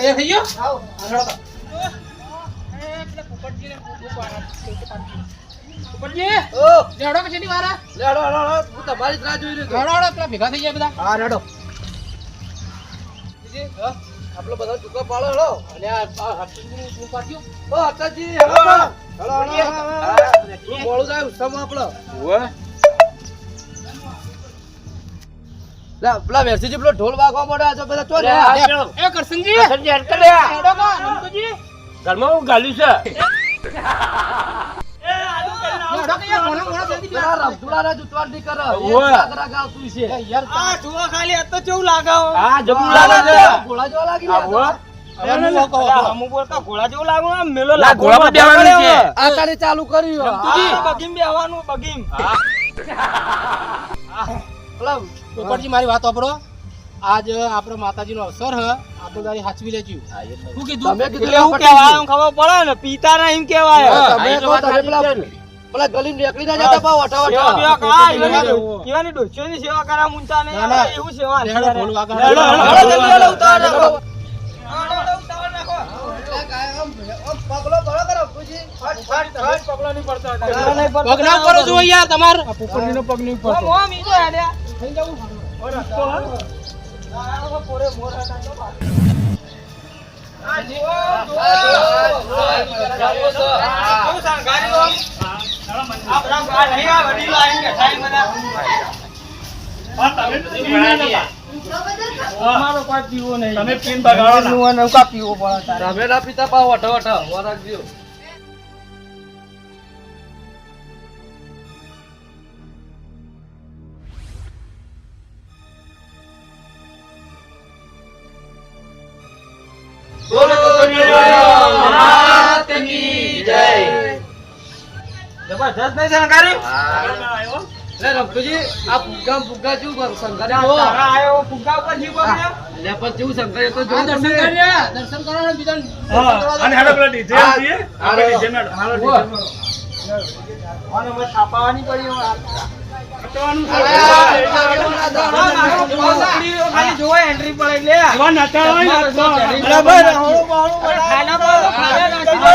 તૈયાર થઈ ગયો? આવો. ગયા બધા. ટૂંકા પાડો, હેડો. અને આ આ હાથીનું તું પાડ્યું? પેલા વેરસીજી પેલો ઢોલ વાગવા માંડે, આ તો બધા ચો રે. એ કરશનજી. હેડો કા ઘરમાં હું ગાલ્યું છે. ચાલુ કર્યું નહીં કરે. પોપટજી મારી વાત વાપરો આજ આપણો માતાજીનો અવસર હ આપણે તારી હાચવી લેજો હું કીધું તમે કીધું પટેલ. કહેવાય ખબર પડે ને પિતા ના એમ કહેવાય તમે તો તમે પેલા ને. પેલા ગલીમ નીકળી ના જતા પાવ અઠા અઠા કરા, એવાની- એવાની સેવા કરા નહીં ના, ના. એવું સેવા અત્યારે. ઢોલ વાગા. લેડો, લેડો, ઉતાર નાખો ઉતાવળ રાખો. પગલો બળો કરો, અપ્પુજી. ફટ, ફટ, ફટ. પગલા નહીં પડતા. પગ ના કરો છો યાર તમાર ઓમ, ઓમ, ઈ તો હેડ્યા. કેવું શણગાર્યું આમ? આ બધા આ નહીં, આ વડીલો આવીને બેઠા છે બધા. પીવો પડે તારે. તમે ના પીતા પાવ વટા વટા રાખજો. જબરજસ્ત નહીં શણગાર્યું? લે રમતુજી આ ફુગ્ગા ફુગ્ગા જેવું કરું શંકરે આ આયો ફુગ્ગા ઉપર જીવ બન્યો? લે પણ જેવું શંકરે તો જો દર્શન. કર્યા દર્શન કરો ને બીજા હા. અને હવે છાપાવાની પડી હવે. આ, આ મારો પગ ઉખડી ગયો, ખાલી જોવાય entry પડે એટલે. બરાબર. બરાબર, હળું બળું બધા ખાના પર તો નાખી દો.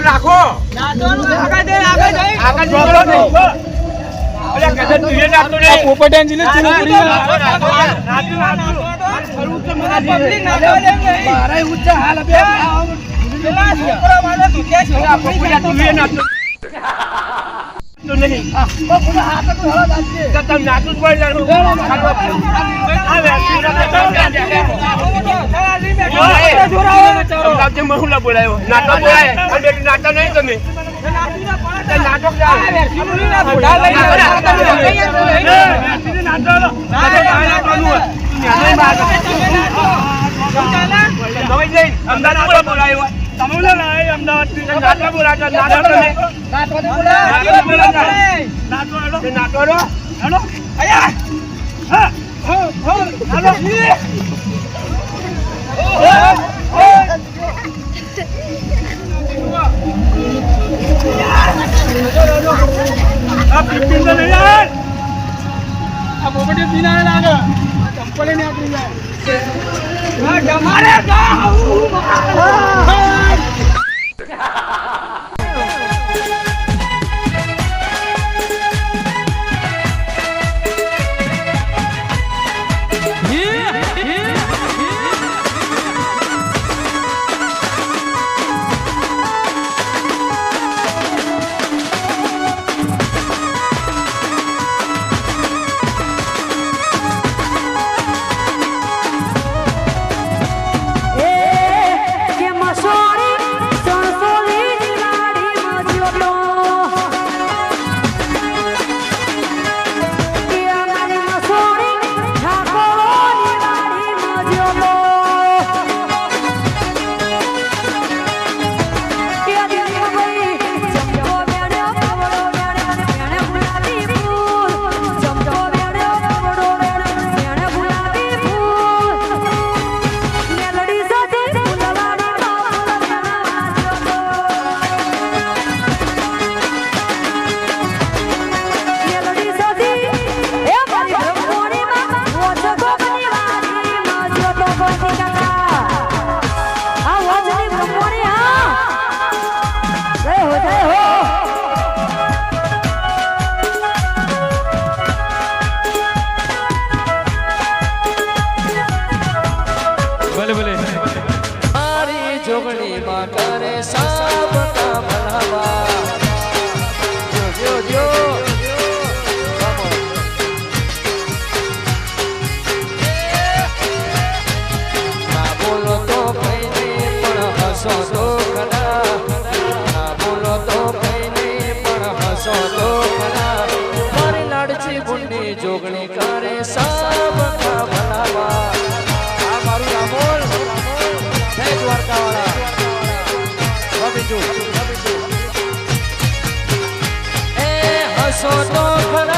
રાખો નાચવાનું આગળ જઈ આગળ જઈ આગળ જોડો નહીં અરે કદે તું એ નાચતો નહીં પોપટિયાન જીને ચૂનો પડી નાચો નાચો પબ્લિક નાચવા દે નહીં મારા ઊંચા હાલ બે પેલા છોકરા વાળા તું કે છે પોપટિયા તું એ નાચતો તો નહીં તો તમે નાચું જ પડી જાણું આ વ્યક્તિ નાચો મહુલા બોલાયો નાટક બોલાય અને બેટી નાટક નહીં તમે નાટક અમદાવાદ બોલાયો. હો, હો. હાલો. ચંપલે ને આપણી જાય. બબીજુ એ હસો તો ખરા.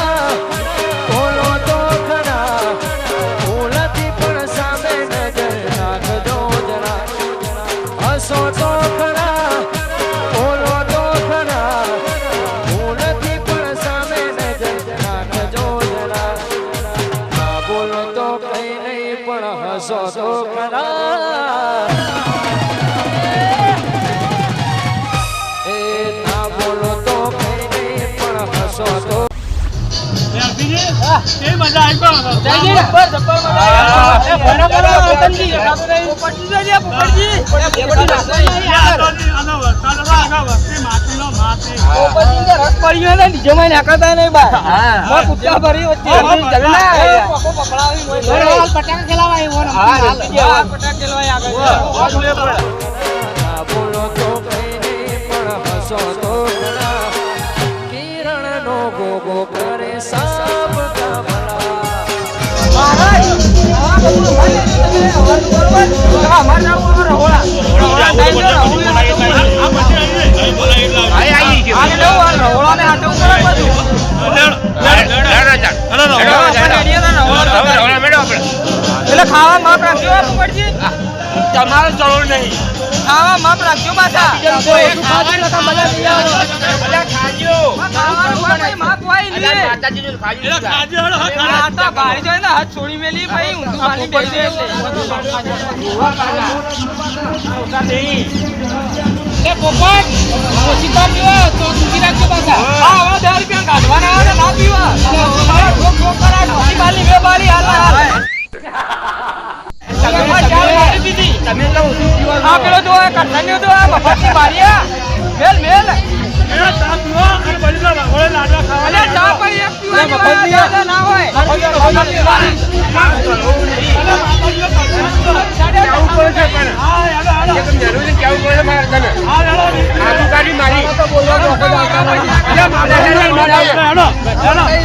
વસ્તી માટીનો માટી. બોલો, ને. ના તો કઈ નહીં પણ હસો તો ખરા કિરણનો ગોગો કરે સાબ એટલે ખાવા માપ રાખજો તમારે જરૂર નહીં. ખાવા માપ રાખજો પાછા. હા, હાથ છોડી મેલી ભાઈ ઊંધું પાણી એટલે એ પોપટ, ઓછી તો પીવો, તો દૂધી રાખજો પાછા. આ હવે દસ રૂપિયા કાઢવાના આવે ના પીવા. તમારે ઠોક ઠોક કરાય ઠોકી બાલી બે બાલી હાલ. હાલ તમે મારી દીધી આ પેલો જો આ કઠણિયો જો આ મફતની માર્યા મેલ મેલ એ ચા પીવો અને બળીના વગોળે લાડવા ખાવા અલે ચા પણ એક પીવાની વાત ના હોય આ નહીં લાગે અમારો રમતુજી, હો. મૂડ હશે ને એવું ખાવું પણ તમે વરાજો ડાળ તારું ભાતમાં મૂડ ભૂલી જાઓ. તારું મૂડ તો મેં જોયેલું હે. પેલા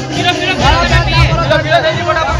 કાળિયા વિવોમ ખબર હે ને પંદર પંદર લાડવા ખાઈ જતો બસ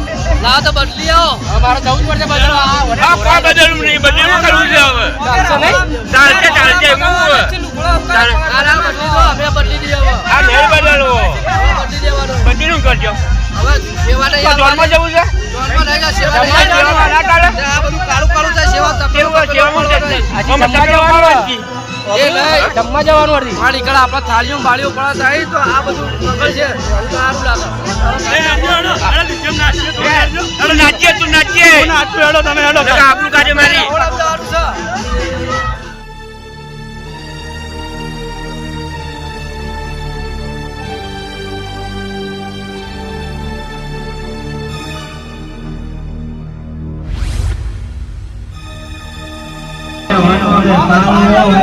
લાવ તો બદલી અમારે જવું પડશે બદલવા. હા કોઈ બદલવું નહીં બદલવું કરવું છે હવે ચાલશે નહીં? ચાલશે ચાલશે એવું હવે. બદલી દઈએ આ નહીં બદલવો. બદલી દેવાનો. બદલી કરજો? હવે સેવાને જોનમાં જવું છે? જોનમાં લઈ સેવા આ બધું કાળું કાળું થાય સેવા તપેલું સેવા મળવાનું એ નહીં જમવા જવાનું અડધી હા નીકળ આપણા થાળીઓ બાળીઓ પડે થાય તો આ બધું મંગળ છે. નાચીએ નાચીએ તમે હેડો. આપણું કાર્ય મારી. છે. Oh,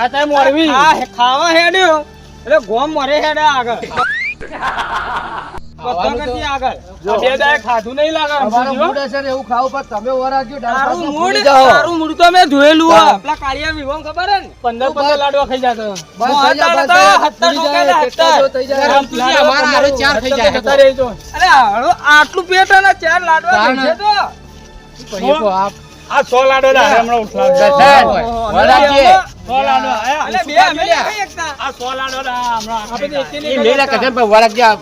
આ તાય મોરવી આ ખાવા હેડ્યો. એટલે ગોમ મરે હેડે આગળ. આટલું પેટ અને ચાર લાડવા આ સો લાડો ના હમણાં ઉઠલા. દર્શન, ઓહો, સો લાડો. અલે બે અમે નહીં ખાઈ આ સો લાડો ના હમણાં આપણે એકે ખાઈ કદમ પર વરાજે આ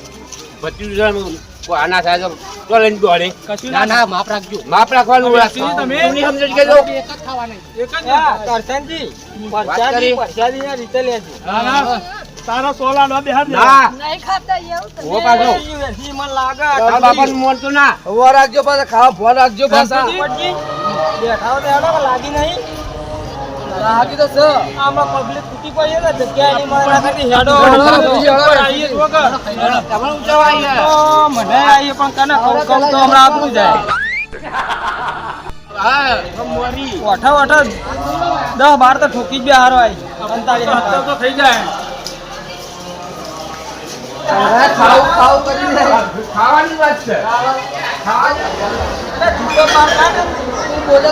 ભત્રીજું જણ આના થાય તો તો લઈને દોડે. ના ના. ના માપ રાખજો. માપ રાખવાનું તમે? તું સમજે કે જો એક જ કરશનજી, પરસાદી, કરી. પરસાદીના રીતે લેજો. ના, ના. તારા સોલા નો બેહાર ના. નહીં ખાતા એવું ઓ પાછો. એ મન લાગે. તારા મોર તો ના. ઓ રાખજો પાછા ખાવા ફોન રાખજો પાછા. હો તો હેડો લાગી નહીં. લાગી તો છે. આમાં પબ્લિક તૂટી પડી ને જગ્યા ની મારા ખાતી હેડો. આઈએ તો વગર. તમારે ઉંચાવા આયા. મને આઈએ પણ કને કઉ કઉ તો હમણાં આપણું જાય. હા. મોરી ઓઠા ઓઠા. દસ બાર તો ઠોકી જ બે હારો આવી સત્તર તો થઈ જાય. ખાવું ખાવું કરીને ખાવાની વાત છે. તું બોલે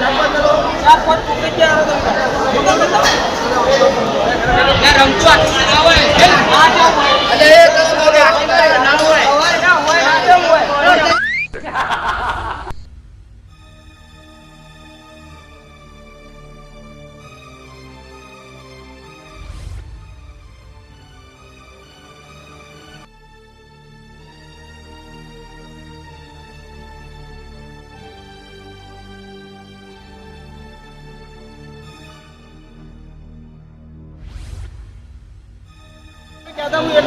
તો આવે આ પેટ બહુ થપ્પી મારવાની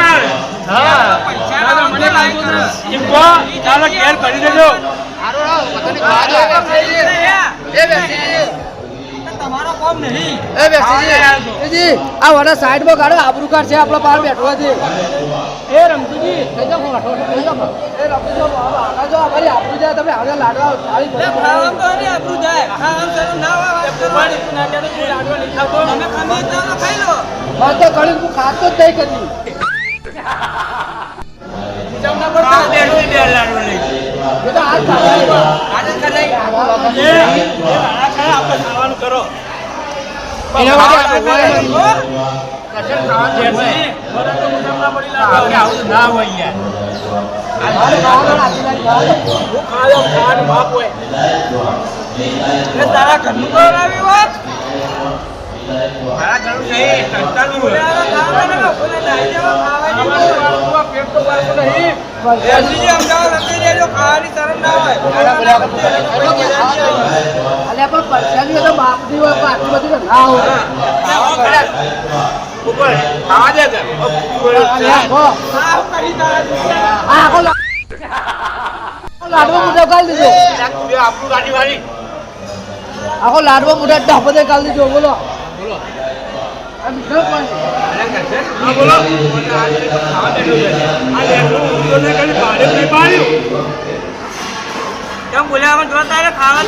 કરે. એમ કહો, કરી દેજો. આ વાળા સાઈડમાં કાઢો આબરૂ કાઢ છે આપણા બહાર બેઠવા દે એ રમતુજી. આબરૂ તમે આગળ લાડવા આપણું જાય. વાત મને તો કળી હું ખાતો જ નહીં કરી. ના હોય યાર. તારા ઘરનું કરાવી હોત મારા નહીં, લા- લાડવો મોઢા ગાળી દીધો. આપણું ગાડી વાળી. આખો લાડવો મોઢા ઢાપદે ગાળી દીધો બોલો આ બીજો કોણ? હા બોલો આ ખાવા છે.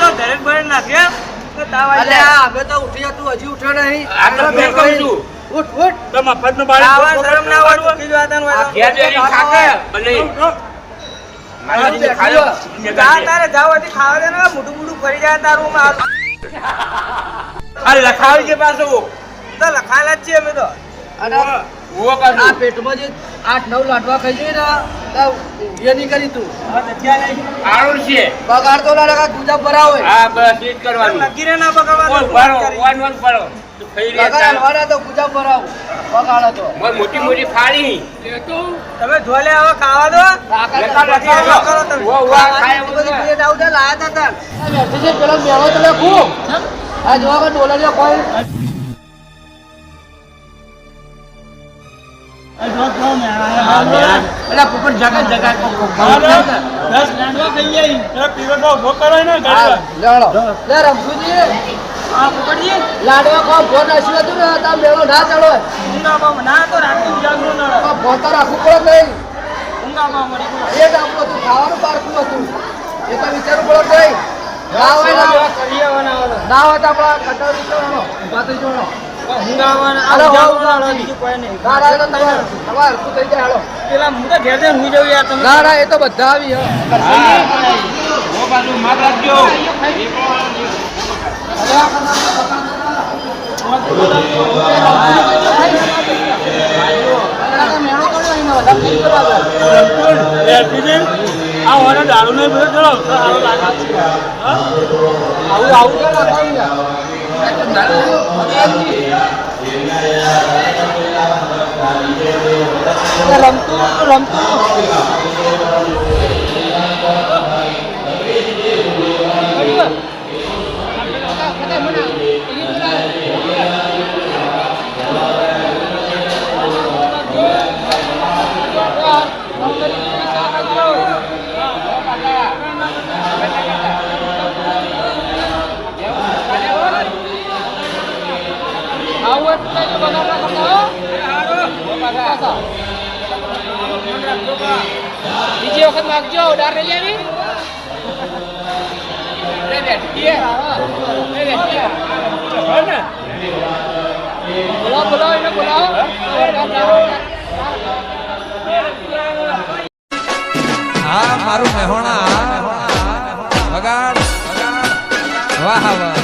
તો દરેક ભરે હજી ઉઠ્યો નહીં. છું. ઉઠ ઉઠ. શરમ ના ફરી જાય તારું આ લખાવી કે પાછું? તો લખાયેલા જ છીએ અમે તો. અને આ પેટમાં જે આઠ નવ લાડવા ખાઈ જઈએ ને એ નહીં કરી તું. આળું છે. બગાડ તો ના ગુજા ભરાવો હા બસ એ જ કરવાનું. લગીરે ના બગાડવા ભરો વન વન ભરો. તું ખાઈ રહ્યા બગાડ હતા. હલવાના તો ગુજા ભરાવો બગાડ તો મોય મોટી મોટી ફાડી. તમે હવે ખાવા દો. લાયા તા તાર. આ બેઠી છે પેલો મેળો તો. આ જોવા કોઈ લાડવા હતું ને ચડો ઊંઘામાં ના તો રાતનું ઉજાગરું ન. ભોર તો રાખવું પડે નહીં ઊંઘામાં મરી ગયો. એ જ આપણું હોય તો આપણા કટર વિચારવાનો વાત થઈ નહીં. એ તો તમારે તમારે હરખું થઈ જાય હાલો. પેલા હું તો ઘેર જઈને હુઈ જાઉં યાર તમે. ના ના એ તો બધા આવી આ કર્યો એને બધા દો. આવું આવું. রমপুর রমপুর બીજી વખત માગજો, ઉડાર લઈ બેઠી બોલાવો બોલાવો, એને બોલાવો. હા, મારું મહેણા વાહ વાહ.